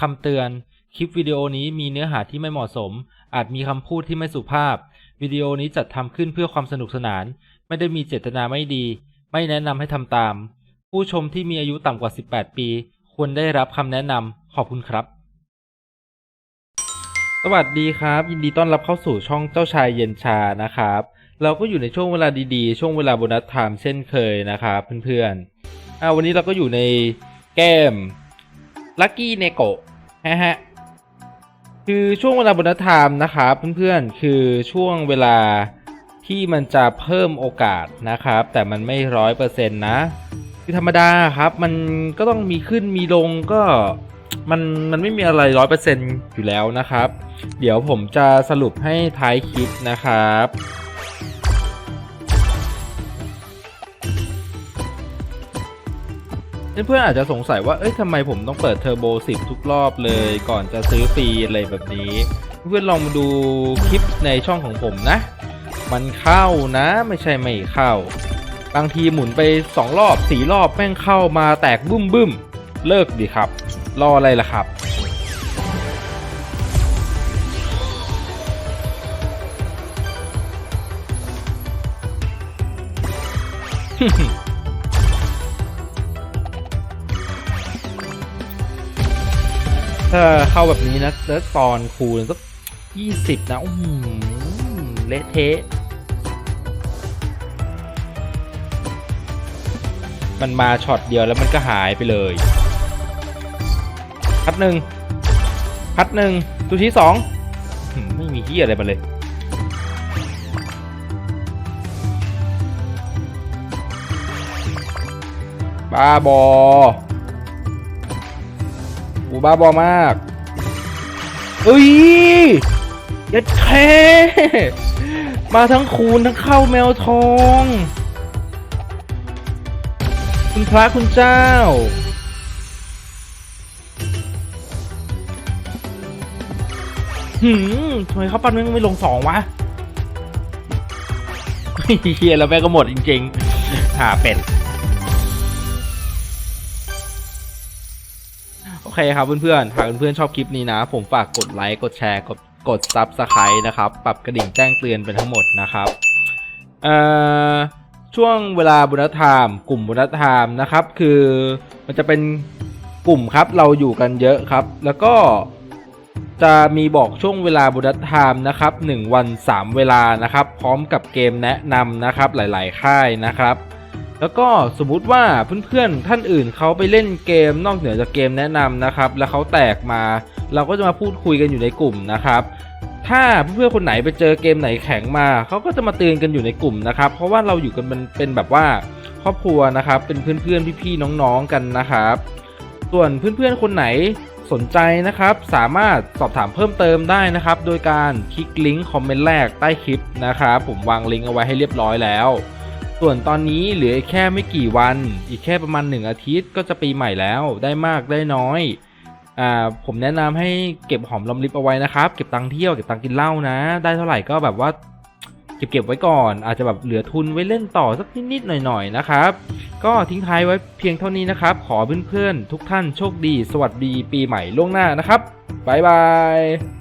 คำเตือน คลิปวิดีโอนี้มีเนื้อหาที่ไม่เหมาะสม อาจมีคำพูดที่ไม่สุภาพ วิดีโอนี้จัดทำขึ้นเพื่อความสนุกสนาน ไม่ได้มีเจตนาไม่ดี ไม่แนะนำให้ทำตาม ผู้ชมที่มีอายุต่ำกว่า 18 ปี ควรได้รับคำแนะนำขอบคุณครับ สวัสดีครับ ยินดีต้อนรับเข้าสู่ช่องเจ้าชายเย็นชานะครับ เราก็อยู่ในช่วงเวลาดีๆ ช่วงเวลาโบนัสไทม์เช่นเคยนะครับเพื่อนๆอ่าวันนี้เราก็อยู่ในเกม Lucky n e g o นะ ฮะคือช่วงเวลาบนัสไทม์นะครับเพื่อนๆคือช่วงเวลาที่มันจะเพิ่มโอกาสนะครับ แต่มันไม่ร้อยเปอร์เซ็นต์นะ คือธรรมดาครับมันก็ต้องมีขึ้นมีลงก็มันมันไม่มีอะไรร้อยเปอร์เซ็นต์อยู่แล้วนะครับ เดี๋ยวผมจะสรุปให้ท้ายคลิปนะครับ เพื่อนๆอาจจะสงสัยว่า เอ้ยทำไมผมต้องเปิดเทอร์โบ 10 ทุกรอบเลย ก่อนจะซื้อฟรีอะไรแบบนี้ เพื่อนลองมาดูคลิปในช่องของผมนะ มันเข้านะ ไม่ใช่ไม่เข้า บางทีหมุนไป 2 รอบ 4 รอบแม่งเข้ามาแตกบึ้มบึ้มเลิกดีครับ รออะไรล่ะครับ ถ้าเข้าแบบนี้นะแล้วตอนคูณสักยี่สิบนะอื้อหือเละเทะมันมาช็อตเดียวแล้วมันก็หายไปเลยพัดหนึ่งพัดหนึ่งตัวที่สองไม่มีที่อะไรมาเลยบ้าบอ อูบ้าบอมากเอ้ยยัดแค่มาทั้งคูณทั้งเข้าแมวทอง คุณพระคุณเจ้า หืมทำไมเขาปั้นแม่งไม่ลงสองวะเฮียแล้วแม่ก็หมดจริงๆหาเป็ด เคครับเพื่อนๆ หากเพื่อนๆชอบคลิปนี้นะ ผมฝากกดไลค์ กดแชร์ กดกดซับสไครต์นะครับ ปรับกระดิ่งแจ้งเตือนเป็นทั้งหมดนะครับเอ่อช่วงเวลาบุญธรรมกลุ่มบุญธรรมนะครับ คือมันจะเป็นกลุ่มครับเราอยู่กันเยอะครับ แล้วก็จะมีบอกช่วงเวลาบุญธรรมนะครับ 1 วัน 3 เวลานะครับ พร้อมกับเกมแนะนำนะครับหลาย ๆ ค่ายนะครับ แล้วก็สมมุติว่าเพื่อนๆท่านอื่นเขาไปเล่นเกมนอกเหนือจากเกมแนะนำนะครับ แล้วเขาแตกมา เราก็จะมาพูดคุยกันอยู่ในกลุ่มนะครับ ถ้าเพื่อนๆคนไหนไปเจอเกมไหนแข็งมาเขาก็จะมาเตือนกันอยู่ในกลุ่มนะครับ เพราะว่าเราอยู่กันเป็นเป็นแบบว่าครอบครัวนะครับ เป็นเพื่อนๆพี่ๆน้องๆกันนะครับ ส่วนเพื่อนๆคนไหนสนใจนะครับ สามารถสอบถามเพิ่มเติมได้นะครับ โดยการคลิกลิงก์คอมเมนต์แรกใต้คลิปนะครับ ผมวางลิงก์เอาไว้ให้เรียบร้อยแล้ว ส่วนตอนนี้เหลืออแค่ไม่กี่วัน อีกแค่ประมาณ 1 อาทิตย์ก็จะปีใหม่แล้วได้มากได้น้อยอ่าผมแนะนำให้เก็บหอมรอมริบเอาไว้นะครับ เก็บตังค์เที่ยวเก็บตังค์กินเหล้านะ ได้เท่าไหร่ก็แบบว่าเก็บเก็บไว้ก่อน อาจจะแบบเหลือทุนไว้เล่นต่อสักนิดๆหน่อยๆนะครับ ก็ทิ้งท้ายไว้เพียงเท่านี้นะครับ ขอเพื่อนๆทุกท่านโชคดี สวัสดีปีใหม่ล่วงหน้านะครับบ๊ายบาย